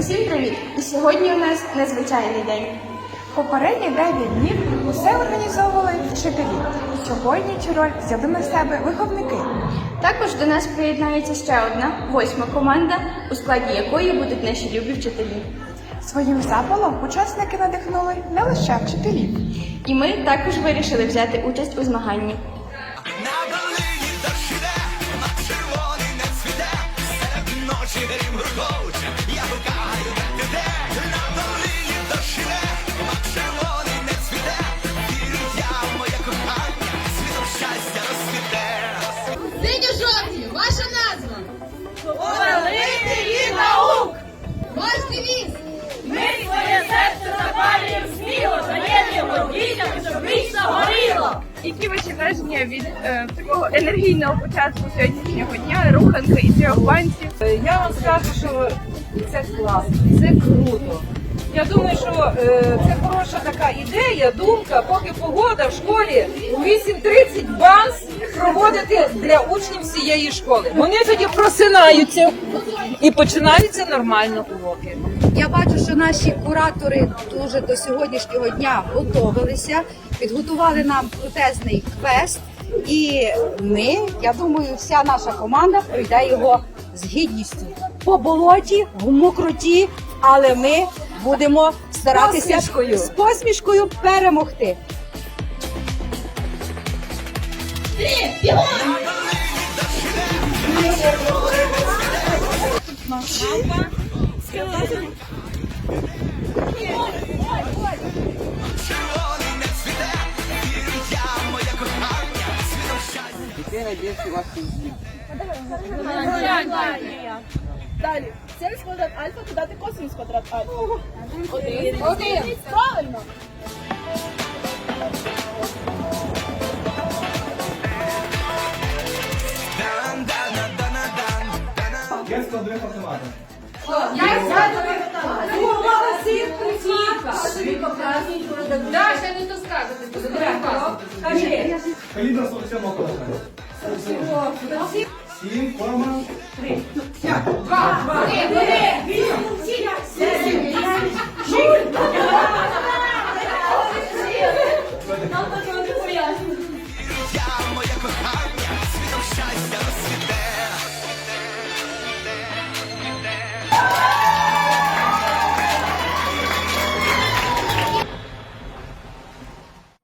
Усім привіт! І сьогодні у нас незвичайний день. Попередні 9 днів усе організовували вчителі. Сьогодні цю роль взяли на себе виховники. Також до нас приєднається ще одна восьма команда, у складі якої будуть наші любі вчителі. Своїм запалом учасники надихнули не лише вчителів. І ми також вирішили взяти участь у змаганні. Повелителі наук! Ваш девіз. Ми своє серце запалюємо сміло, даємо його дітям, щоб вічно горіло! Які ваші враження від е, такого енергійного початку сьогоднішнього дня, руханки і трьох? Я вам скажу, що це класно, це круто. Я думаю, що е, це хороша така ідея, думка, поки погода в школі у 8.30 банс проводити для учнів всієї школи. Вони тоді просинаються і починаються нормально уроки. Я бачу, що наші куратори дуже до сьогоднішнього дня готувалися, підготували нам крутезний квест, і ми, я думаю, вся наша команда пройде його з гідністю по болоті, в мокроті, але ми будемо старатися Посмішкою. з посмішкою перемогти. Червоний не цвіте, вірю я в моє кохання, світом щастя. Далі. Синус квадрат альфа додати косинус квадрат альфа. Один. Один. Правильно. приготувати. Я їх готувала всіх притікав. Даша, не то скажете. Коліна 47 класа. 7, кома. 3. 2, 3, 3, 7, 7, 8, 9, 10.